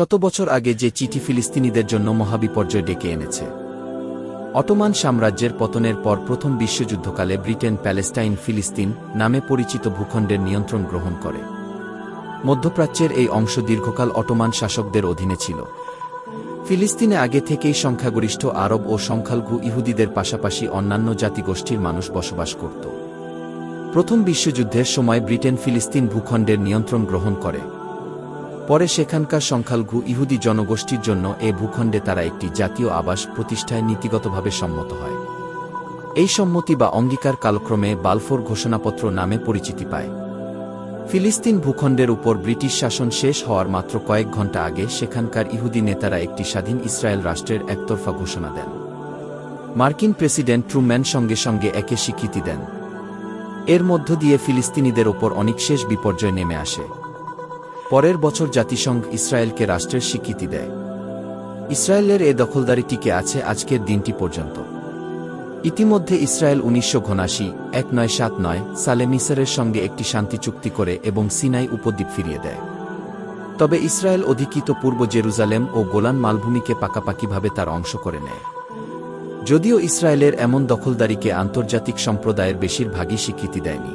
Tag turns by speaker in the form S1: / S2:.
S1: শত বছর আগে যে চিঠি ফিলিস্তিনিদের জন্য মহাবিপর্যয় ডেকে এনেছে। অটোমান সাম্রাজ্যের পতনের পর প্রথম বিশ্বযুদ্ধকালে ব্রিটেন প্যালেস্টাইন ফিলিস্তিন নামে পরিচিত ভূখণ্ডের নিয়ন্ত্রণ গ্রহণ করে। মধ্যপ্রাচ্যের এই অংশ দীর্ঘকাল অটোমান শাসকদের অধীনে ছিল। ফিলিস্তিনে আগে থেকেই সংখ্যাগরিষ্ঠ আরব ও সংখ্যালঘু ইহুদিদের পাশাপাশি অন্যান্য জাতিগোষ্ঠীর মানুষ বসবাস করত। প্রথম বিশ্বযুদ্ধের সময় ব্রিটেন ফিলিস্তিন ভূখণ্ডের নিয়ন্ত্রণ গ্রহণ করে। পরে সেখানকার সংখ্যালঘু ইহুদি জনগোষ্ঠীর জন্য এ ভূখণ্ডে তারা একটি জাতীয় আবাস প্রতিষ্ঠায় নীতিগতভাবে সম্মত হয়। এই সম্মতি বা অঙ্গীকার কালক্রমে বালফোর ঘোষণাপত্র নামে পরিচিতি পায়। ফিলিস্তিন ভূখণ্ডের উপর ব্রিটিশ শাসন শেষ হওয়ার মাত্র কয়েক ঘণ্টা আগে সেখানকার ইহুদি নেতারা একটি স্বাধীন ইসরায়েল রাষ্ট্রের একতরফা ঘোষণা দেন। মার্কিন প্রেসিডেন্ট ট্রুম্যান সঙ্গে সঙ্গে একে স্বীকৃতি দেন। এর মধ্য দিয়ে ফিলিস্তিনিদের ওপর অনেক শেষ বিপর্যয় নেমে আসে। পরের বছর জাতিসংঘ ইসরায়েলকে রাষ্ট্রের স্বীকৃতি দেয়। ইসরায়েলের এ দখলদারি টিকে আছে আজকের দিনটি পর্যন্ত। ইতিমধ্যে ইসরায়েল উনিশশো ঘনাশি এক নয় সাত নয়, সালে মিসরের সঙ্গে একটি শান্তি চুক্তি করে এবং সিনাই উপদ্বীপ ফিরিয়ে দেয়। তবে ইসরায়েল অধিকৃত পূর্ব জেরুজালেম ও গোলান মালভূমিকে পাকাপাকিভাবে তার অংশ করে নেয়। যদিও ইসরায়েলের এমন দখলদারিকে আন্তর্জাতিক সম্প্রদায়ের বেশিরভাগই স্বীকৃতি দেয়নি।